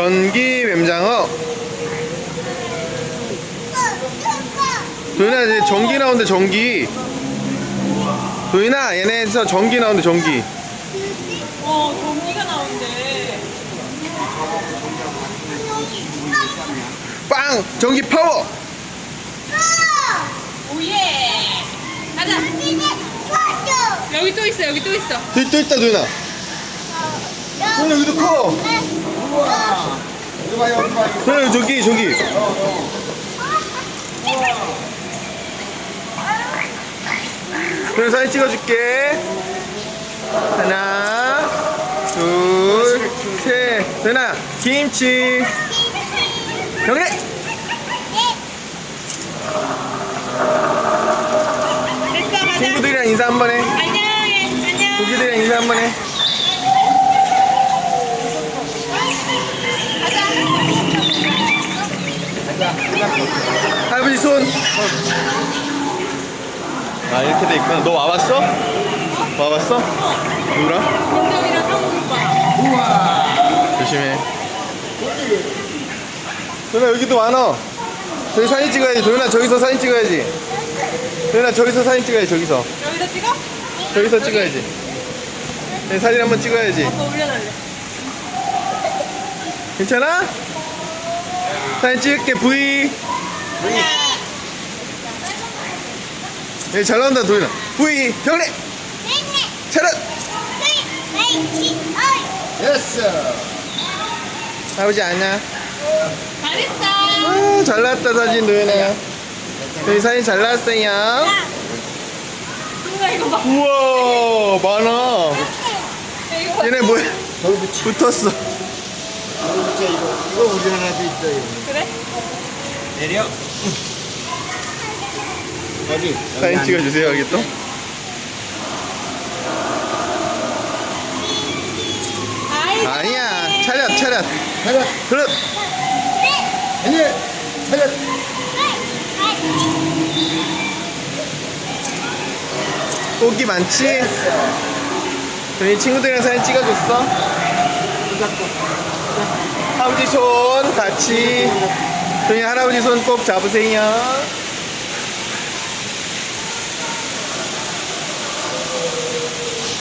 전기 뱀장어. 도윤아 이제 전기 나온대 전기. 도윤아 얘네에서 전기 나온대 전기. 어, 전기가 나온대. 빵 전기 파워. 오예. 가자. 여기 또 있어, 여기 또 있어. 또, 또 있다 도윤아. 도윤아 여기도 커. 도윤아 저기 저기. 도윤아 사진 찍어줄게. 하나, 둘, 셋. 도윤아 김치. 됐어, 가자. 친구들이랑 인사 한 번 해. 안녕해, 안녕. 고기들이랑 인사 한 번 해. 할아버지 손. 아 이렇게 돼 있구나. 너 와봤어? 와봤어? 누구랑? 민정이랑 상우 오빠랑. 조심해. 도현아 여기도 많아. 저기 사진 찍어야지. 도현아 저기서 사진 찍어야지. 도현아 저기서 사진 찍어야지. 저기서. 여기다 찍어? 저기서 찍어야지. 네, 사진 한번 찍어야지. 아빠 올려달래. 괜찮아? 사진 찍을게 V 네, 잘 나온다 도현아. V 경례. 차렷. 예스. 아버지 안녕 잘했어. 아, 잘 나왔다 사진 도현아. 저희 사진 잘 나왔어요. 우와 많아. 봐. 얘네 뭐야? 붙이. 붙었어 이거. 이거 우리 하나도 있어요. 그래? 내려. 여기. 사진 찍어주세요 여기 또. 아니야 차렷 차렷 차렷. 그릇 아니, 차렷. 고기 많지? 저희 친구들이랑 사진 찍어줬어 할아버지 손 같이. 저희 할아버지 손 꼭 잡으세요